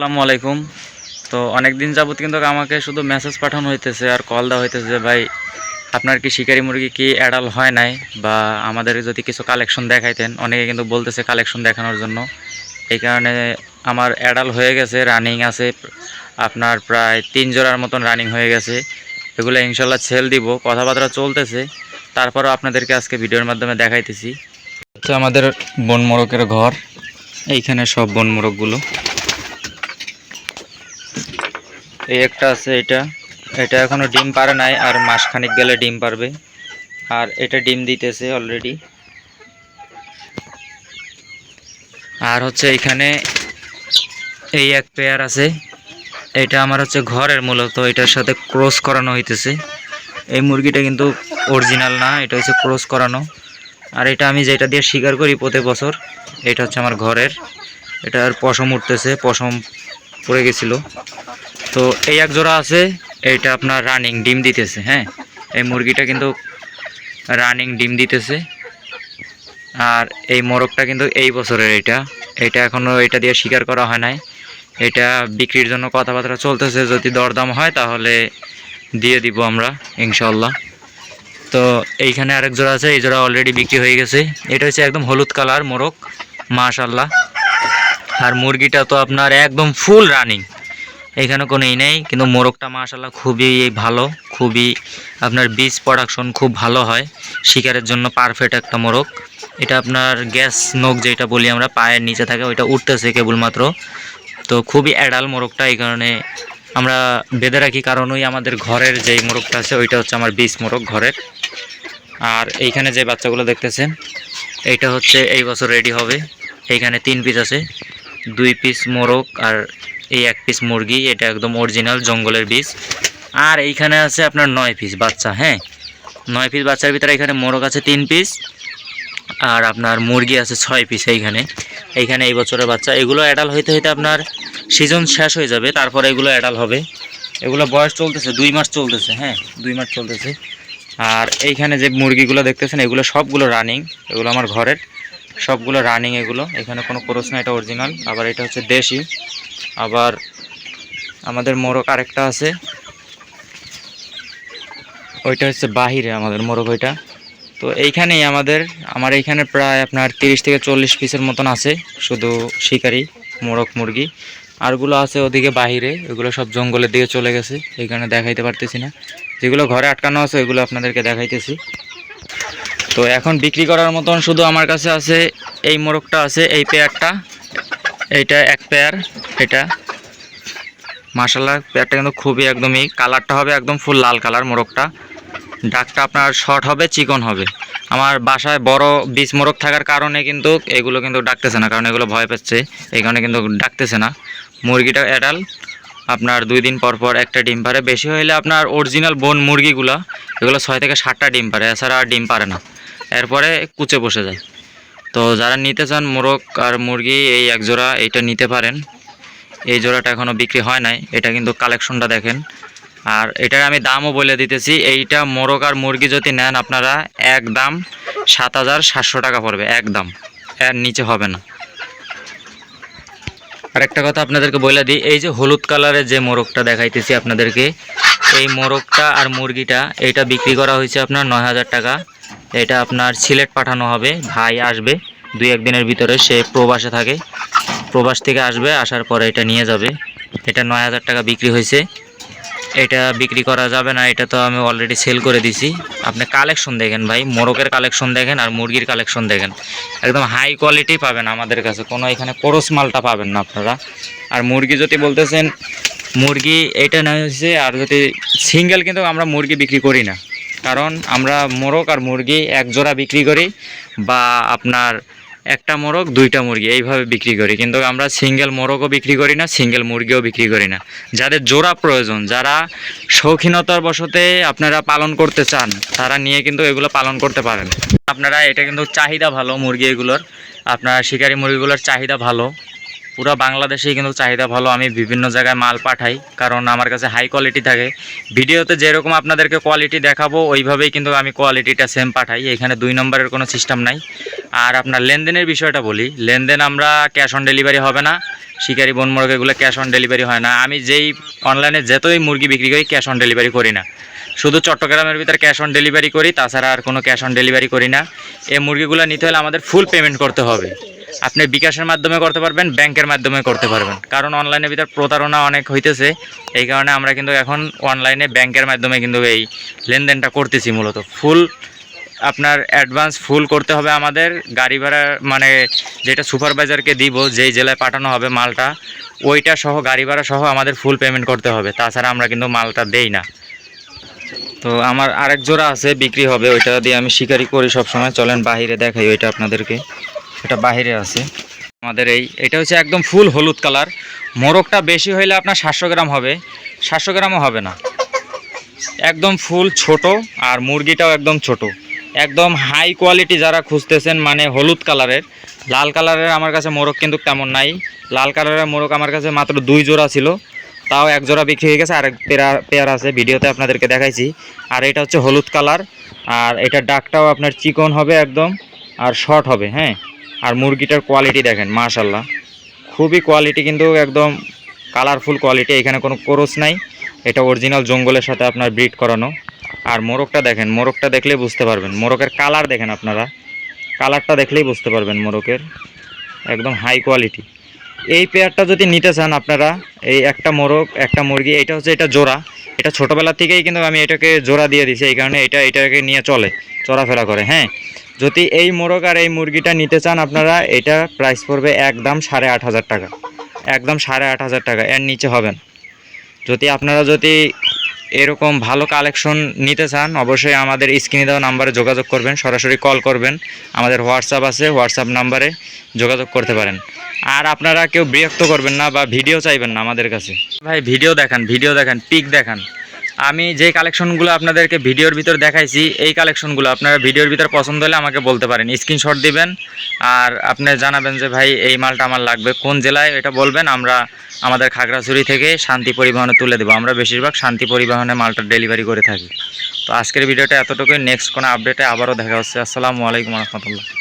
আসসালামু আলাইকুম। তো অনেক দিন যাবত কিন্তু আমাকে শুধু মেসেজ পাঠানো হইতেছে আর কল দেওয়া হইতেছে যে, ভাই, আপনার কি শিকারি মুরগি কি অ্যাডাল হয় নাই? বা আমাদের যদি কিছু কালেকশন দেখাইতেন। অনেকে কিন্তু বলতেছে কালেকশন দেখানোর জন্য। এই কারণে আমার অ্যাডাল হয়ে গেছে রানিং আছে, আপনার প্রায় তিন জোড়ার মতন রানিং হয়ে গেছে। এগুলো ইনশাল্লাহ সেল দিব, কথাবার্তা চলতেছে। তারপরও আপনাদেরকে আজকে ভিডিওর মাধ্যমে দেখাইতেছি। হচ্ছে আমাদের বন মোরকের ঘর। এইখানে সব বন মোরগগুলো এই একটা আছে এটা। এটা এখনও ডিম পারে নাই, আর মাসখানিক গেলে ডিম পারবে। আর এটা ডিম দিতেছে অলরেডি আর হচ্ছে এখানে এই এক পেয়ার আছে। এটা আমার হচ্ছে ঘরের মূলত, এটার সাথে ক্রস করানো হইতেছে। এই মুরগিটা কিন্তু অরিজিনাল না, এটা হচ্ছে ক্রস করানো। আর এটা আমি যেটা দিয়ে শিকার করি প্রতি বছর, এটা হচ্ছে আমার ঘরের। এটার পশম উঠতেছে, পশম পড়ে গেছিল। তো এই এক জোড়া আছে, এইটা আপনার রানিং ডিম দিতেছে হ্যাঁ? এই মুরগিটা কিন্তু রানিং ডিম দিতেছে। আর এই মোরগটা কিন্তু এই বছরের এটা। এটা এখনও এটা দিয়ে শিকার করা হয় নাই। এটা বিক্রির জন্য কথাবার্তা চলতেছে, যদি দরদাম হয় তাহলে দিয়ে দিব আমরা ইনশাল্লাহ তো এইখানে আরেক জোড়া আছে, এই জোড়া অলরেডি বিক্রি হয়ে গেছে। এটা হচ্ছে একদম হলুদ কালার মোরগ মাশাল্লাহ আর মুরগিটা তো আপনার একদম ফুল রানিং এখানে কোনো ই নেই, কিন্তু মোরগটা মাশাল্লাহ খুবই ভালো, খুবই আপনার বীজ প্রোডাকশন খুব ভালো হয়, শিকারের জন্য পারফেক্ট একটা মোরগ। এটা আপনার গ্যাস নখ যেটা বলি আমরা, পায়ের নিচে থাকে, ওইটা উঠতেছে কেবলমাত্র তো খুবই অ্যাডাল মোরগটা এই কারণে আমরা বেঁধে রাখি, কারণ ওই আমাদের ঘরের যেই মোরগটা আছে, ওইটা হচ্ছে আমার বীজ মোরগ ঘরের। আর এইখানে যে বাচ্চাগুলো দেখতেছেন, এইটা হচ্ছে এই বছর রেডি হবে। এইখানে তিন পিস আছে, দুই পিস মোরগ আর এই এক পিস মুরগি, এটা একদম অরিজিনাল জঙ্গলের বীজ। আর এইখানে আছে আপনার নয় পিস বাচ্চা হ্যাঁ? নয় পিস বাচ্চার ভিতরে এখানে মোরগ আছে তিন পিস আর আপনার মুরগি আছে ছয় পিস এইখানে। এইখানে এই বছরের বাচ্চা। এগুলো অ্যাডাল হইতে হইতে আপনার সিজন শেষ হয়ে যাবে, তারপরে এগুলো অ্যাডাল হবে। এগুলো বয়স চলতেছে, দুই মাস চলতেছে হ্যাঁ? দুই মাস চলতেছে। আর এইখানে যে মুরগিগুলো দেখতেছেন, এগুলো সবগুলো রানিং এগুলো আমার ঘরের। সবগুলো রানিং এগুলো। এখানে কোনো ক্রোস না, এটা অরিজিনাল আবার এটা হচ্ছে দেশি। আবার আমাদের মোরগ আরেকটা আছে। ওইটা হচ্ছে বাহিরে আমাদের মোরগ ওইটা। তো এইখানেই আমাদের, আমার এইখানে প্রায় আপনার তিরিশ থেকে চল্লিশ পিসের মতন আছে। শুধু শিকারি, মোরগ, মুরগি। আরগুলো আছে ওদিকে বাহিরে, এগুলো সব জঙ্গলের দিকে চলে গেছে। এখানে দেখাইতে পারতেছি না। যেগুলো ঘরে আটকানো আছে, ওইগুলো আপনাদেরকে দেখাইতেছি। তো এখন বিক্রি করার মতন শুধু আমার কাছে আছে এই মোরগটা আছে, এই পেয়ারটা। এইটা এক পেয়ার, এটা। মাসাল্লাহ পেয়ারটা কিন্তু খুবই একদমই কালারটা হবে একদম ফুল লাল কালার মোরগটা। ডাকটা আপনার শর্ট হবে, চিকন হবে। আমার বাসায় বড় বীজ মোরগ থাকার কারণে কিন্তু এগুলো কিন্তু ডাকতেছে না, কারণ এগুলো ভয় পাচ্ছে। এই কারণে কিন্তু ডাকতেছে না। মুরগিটা অ্যাডাল আপনার দুই দিন পর পর একটা ডিম পারে বেশি হইলে আপনার অরিজিনাল বন মুরগিগুলো, এগুলো ছয় থেকে সাতটা ডিম পারে এছাড়া আর ডিম পারে না। এরপরে কুচে বসে যায়। তো যারা নিতে চান মোরগ আর মুরগি, এই এক জোড়া এইটা নিতে পারেন। এই জোড়াটা এখনও বিক্রি হয় নাই, এটা কিন্তু কালেকশনটা দেখেন। আর এটার আমি দামও বলে দিতেছি, এইটা মোরগ আর মুরগি যদি নেন আপনারা, এক দাম সাত হাজার সাতশো টাকা পড়বে, এক দাম। এর নিচে হবে না। আর একটা কথা আপনাদেরকে বলে দিই, এই যে হলুদ কালারের যে মোরগটা দেখাইতেছি আপনাদেরকে, এই মোরগটা আর মুরগিটা, এইটা বিক্রি করা হয়েছে আপনার নয় হাজার টাকা। এটা আপনার সিলেট পাঠানো হবে। ভাই আসবে, দুই একদিনের ভিতরে সে প্রবাসে থাকে। প্রবাস থেকে আসবে, আসার পরে এটা নিয়ে যাবে। এটা নয় হাজার টাকা বিক্রি হয়েছে। এটা বিক্রি করা যাবে না, এটা তো আমি অলরেডি সেল করে দিছি। আপনি কালেকশন দেখেন ভাই, মোরগের কালেকশন দেখেন আর মুরগির কালেকশন দেখেন। একদম হাই কোয়ালিটি পাবেন আমাদের কাছে, কোনো এখানে কোরস মালটা পাবেন না আপনারা। আর মুরগি যদি বলতেছেন, মুরগি এটা না হচ্ছে, আর যদি সিঙ্গেল কিন্তু আমরা মুরগি বিক্রি করি না। কারণ আমরা মোরগ আর মুরগি এক জোড়া বিক্রি করি বা আপনার একটা মোরগ, দুইটা মুরগি, এইভাবে বিক্রি করি। কিন্তু আমরা সিঙ্গেল মোরগও বিক্রি করি না, সিঙ্গেল মুরগিও বিক্রি করি না। যাদের জোড়া প্রয়োজন, যারা শৌখিনতার বশতে আপনারা পালন করতে চান, তারা নিয়ে কিন্তু এগুলো পালন করতে পারেন। আপনারা, এটা কিন্তু চাহিদা ভালো মুরগি এগুলোর। আপনার শিকারি মুরগিগুলোর চাহিদা ভালো। পুরো বাংলাদেশেই কিন্তু চাহিদা ভালো। আমি বিভিন্ন জায়গায় মাল পাঠাই, কারণ আমার কাছে হাই কোয়ালিটি থাকে। ভিডিওতে যেরকম আপনাদেরকে কোয়ালিটি দেখাবো, ওইভাবেই কিন্তু আমি কোয়ালিটিটা সেম পাঠাই। এখানে দুই নম্বরের কোনো সিস্টেম নাই। আর আপনার লেনদেনের বিষয়টা বলি। লেনদেন আমরা ক্যাশ অন ডেলিভারি হবে না। শিকারি বন এগুলো ক্যাশ অন ডেলিভারি হয় না। আমি যেই অনলাইনে যতই মুরগি বিক্রি করি ক্যাশ অন ডেলিভারি করি না। শুধু চট্টগ্রামের ভিতরে ক্যাশ অন ডেলিভারি করি, তাছাড়া আর কোনো ক্যাশ অন ডেলিভারি করি না। এই মুরগিগুলো নিতে হলে আমাদের ফুল পেমেন্ট করতে হবে। আপনি বিকাশের মাধ্যমে করতে পারবেন, ব্যাংকের মাধ্যমে করতে পারবেন। কারণ অনলাইনের ভিতর প্রতারণা অনেক হইতেছে। এই কারণে আমরা কিন্তু এখন অনলাইনে ব্যাংকের মাধ্যমে কিন্তু এই লেনদেনটা করতেছি মূলত। ফুল আপনার অ্যাডভান্স ফুল করতে হবে আমাদের। গাড়ি ভাড়া মানে যেটা সুপারভাইজারকে দিব, যেই জেলায় পাঠানো হবে মালটা, ওইটা সহ, গাড়ি ভাড়া সহ আমাদের ফুল পেমেন্ট করতে হবে। তাছাড়া আমরা কিন্তু মালটা দেই না। তো আমার আরেক জোড়া আছে, বিক্রি হবে। ওইটা দিয়ে আমি শিকারি করি সবসময়। চলেন বাহিরে দেখাই ওইটা আপনাদেরকে। এটা বাহিরে আছে। আমাদের এই, এটা হচ্ছে একদম ফুল হলুদ কালার। মোরগটা বেশি হইলে আপনার সাতশো গ্রাম হবে। সাতশো গ্রামও হবে না। একদম ফুল ছোট আর মুরগিটাও একদম ছোট। একদম হাই কোয়ালিটি যারা খুঁজতেছেন মানে হলুদ কালারের, লাল কালারের আমার কাছে মোরগ কিন্তু তেমন নাই। লাল কালারের মোরগ আমার কাছে মাত্র দুই জোড়া ছিল। তাও এক জোড়া বিক্রি হয়ে গেছে আর এক পেয়ার পেয়ার আছে। ভিডিওতে আপনাদেরকে দেখাইছি। আর এটা হচ্ছে হলুদ কালার। আর এটা ডাকটাও আপনার চিকন হবে একদম, আর শর্ট হবে হ্যাঁ। আর মুরগিটার কোয়ালিটি দেখেন মাশাল্লাহ খুবই কোয়ালিটি কিন্তু একদম কালারফুল কোয়ালিটি এখানে কোনো কোরস নাই। এটা অরিজিনাল জঙ্গলের সাথে আপনার ব্রিড করানো। আর মোরগটা দেখেন, মোরগটা দেখলেই বুঝতে পারবেন। মোরগের কালার দেখেন আপনারা। কালারটা দেখলেই বুঝতে পারবেন মোরগের। একদম হাই কোয়ালিটি এই পেয়ারটা যদি নিতে চান আপনারা, এই একটা মোরগ, একটা মুরগি, এটা হচ্ছে এটা জোড়া। এটা ছোটোবেলা থেকেই কিন্তু আমি এটাকে জোড়া দিয়ে দিছি এই কারণে এটা এটাকে নিয়ে চলে, চলাফেরা করে হ্যাঁ। যদি এই মোরগ আর এই মুরগিটা নিতে চান আপনারা, এটা প্রাইস পড়বে একদম সাড়ে আট হাজার টাকা। একদম সাড়ে আট হাজার টাকা, এর নিচে হবেন। যদি আপনারা যদি এরকম ভালো কালেকশন নিতে চান, অবশ্যই আমাদের স্ক্রিনে দেওয়া নাম্বারে যোগাযোগ করবেন, সরাসরি কল করবেন। আমাদের হোয়াটসঅ্যাপ আছে হোয়াটসঅ্যাপ নাম্বারে যোগাযোগ করতে পারেন। আর আপনারা কেউ বিরক্ত করবেন না বা ভিডিও চাইবেন না আমাদের কাছে। ভাই ভিডিও দেখান ভিডিও দেখান পিক দেখান। আমি যে কালেকশনগুলো আপনাদেরকে ভিডিওর ভিতর দেখাইছি, এই কালেকশনগুলো আপনারা ভিডিওর ভিতর পছন্দ হলে আমাকে বলতে পারেন। স্ক্রিনশট দিবেন আর আপনি জানাবেন যে, ভাই, এই মালটা আমার লাগবে কোন জেলায়? এটা বলবেন, আমরা আমাদের খাগড়াছড়ি থেকে শান্তি পরিবহনে তুলে দেবো। আমরা বেশিরভাগ শান্তি পরিবহনে মালটা ডেলিভারি করে থাকি। তো আজকের ভিডিওটা এতটুকুই। নেক্সট কোনো আপডেটে আবারও দেখা হচ্ছে। আসসালামু আলাইকুম রহমতুল্লাহ।